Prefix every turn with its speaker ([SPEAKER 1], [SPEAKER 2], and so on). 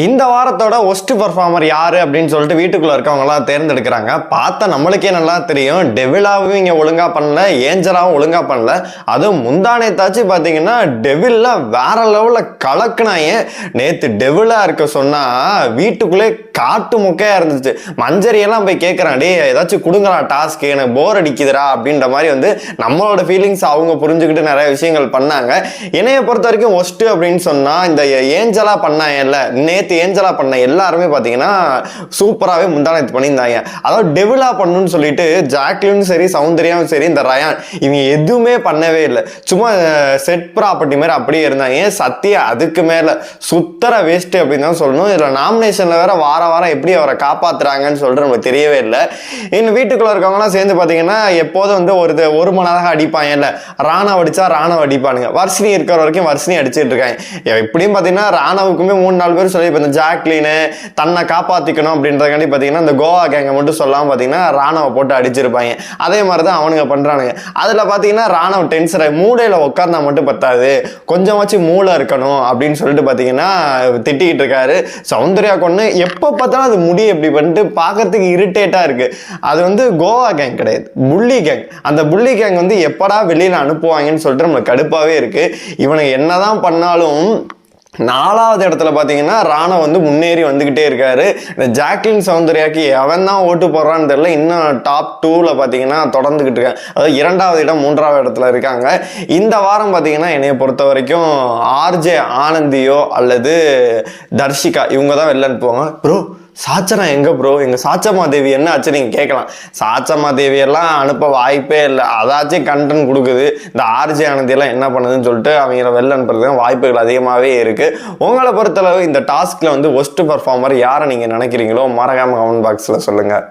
[SPEAKER 1] இந்த வாரத்தோட worst performer யாரு அப்படின்னு சொல்லிட்டு வீட்டுக்குள்ள இருக்கவங்களாம் தேர்ந்தெடுக்கிறாங்க. பார்த்தா நம்மளுக்கே நல்லா தெரியும். டெவிலாவும் இங்க ஒழுங்கா பண்ணல ஏஞ்சலாவும் ஒழுங்கா பண்ணல. அதுவும் முந்தானேத்தாச்சு பார்த்தீங்கன்னா டெவில்ல வேற லெவல்ல கலக்குனாயே நேத்து டெவிலா இருக்க சொன்னா வீட்டுக்குள்ளே காட்டு முக்கையா இருந்துச்சு. மஞ்சரியெல்லாம் போய் கேட்கறான் டே ஏதாச்சும் கொடுங்களா டாஸ்க் எனக்கு போர் அடிக்குதுடா அப்படின்ற மாதிரி வந்து நம்மளோட ஃபீலிங்ஸ் அவங்க புரிஞ்சுக்கிட்டு நிறைய விஷயங்கள் பண்ணாங்க. என்னைய பொறுத்த வரைக்கும் ஒஸ்ட் அப்படின்னு சொன்னா இந்த ஏஞ்சலா பண்ணாங்கல்ல நேற்று ஏஞ்சலா பண்ண எல்லாருமே பார்த்தீங்கன்னா சூப்பராகவே முந்தானத்து பண்ணியிருந்தாங்க. அதாவது டெவிலா பண்ணணும்னு சொல்லிட்டு ஜாக்லினும் சரி சௌந்தர்யாவும் சரி இந்த ரயான் இவங்க எதுவுமே பண்ணவே இல்லை. சும்மா செட் ப்ராப்பர்ட்டி மாதிரி அப்படியே இருந்தாங்க. ஏன் சத்தியா அதுக்கு மேலே சுத்தர வேஸ்ட்டு அப்படின்னு தான் சொல்லணும். இதில் நாமினேஷனில் வேற வார வாரம் எப்படி அவரை காப்பாத்துறாங்கன்னு சொல்லிட்டு நமக்கு தெரியவே இல்லை. இன்னும் வீட்டுக்குள்ள இருக்கவங்களாம் சேர்ந்து பார்த்தீங்கன்னா எப்போதும் வந்து ஒரு ஒரு மணி நேரம் அடிப்பாங்கல்ல. ராணவ அடித்தா ராணவ அடிப்பானுங்க. வர்ஷினி இருக்கிற வரைக்கும் வர்ஷினி அடிச்சிட்டு இருக்காங்க. எப்படியும் பார்த்தீங்கன்னா ராணவுக்குமே மூணு நாலு பேர் சொல்லி இப்போ இந்த ஜாக்லீனு தன்னை காப்பாற்றிக்கணும் அப்படின்றதுக்காண்டி பார்த்தீங்கன்னா இந்த கோவா கேங்கை மட்டும் சொல்லாமல் பார்த்தீங்கன்னா ராணவை போட்டு அடிச்சிருப்பாங்க. அதே மாதிரி தான் அவனுங்க பண்ணுறானுங்க அதில் பார்த்தீங்கன்னா ராணவ டென்ஷன் மூளையில் உட்காந்தா மட்டும் பத்தாது. கொஞ்சமாச்சும் மூளை இருக்கணும் அப்படின்னு சொல்லிட்டு பார்த்தீங்கன்னா திட்டிக்கிட்டு இருக்காரு. சௌந்தர்யா கொண்டு எப்போ பார்த்தாலும் அது முடி எப்படி பண்ணிட்டு பார்க்கறதுக்கு இரிட்டேட்டாக இருக்குது அது வந்து கோவா கேங் கிடையாது. புள்ளி கேங் அந்த புள்ளி கேங் வந்து எப்படா வெளியில் அனுப்புவாங்கன்னு சொல்லிட்டு நம்மளுக்கு கடுப்பாகவே இருக்குது இவனை இவனுக்கு என்னதான் பண்ணாலும் நாலாவது இடத்துல பார்த்தீங்கன்னா ராணா வந்து முன்னேறி வந்துக்கிட்டே இருக்காரு. இந்த ஜாக்லின் சௌந்தர்யாக்கு எவன் தான் ஓட்டு போடுறான்னு தெரியல. இன்னும் டாப் டூவில் பார்த்தீங்கன்னா தொடர்ந்துக்கிட்டு இருக்கேன் அதாவது இரண்டாவது இடம் மூன்றாவது இடத்துல இருக்காங்க. இந்த வாரம் பார்த்தீங்கன்னா என்னைய பொறுத்த வரைக்கும் ஆர்ஜே ஆனந்தியோ அல்லது தர்ஷிகா இவங்க தான் வெளில அனுப்புவாங்க ப்ரோ சாச்சனா எங்கே ப்ரோ எங்கள் சாச்சம்மா தேவி என்ன ஆச்சு நீங்கள் கேட்கலாம். சாச்சம்மா தேவியெல்லாம் அனுப்ப வாய்ப்பே இல்லை. அதாச்சும் கண்டென்ட் கொடுக்குது. இந்த ஆர்ஜி ஆனந்தியெல்லாம் என்ன பண்ணுதுன்னு சொல்லிட்டு அவங்கள வெளில அனுப்புறதுக்கு வாய்ப்புகள் அதிகமாகவே இருக்குது உங்களை பொறுத்தளவு இந்த டாஸ்கில் வந்து ஒஸ்ட் பர்ஃபார்மர் யாரை நீங்கள் நினைக்கிறீங்களோ மறக்காமல் கமெண்ட் பாக்ஸில் சொல்லுங்கள்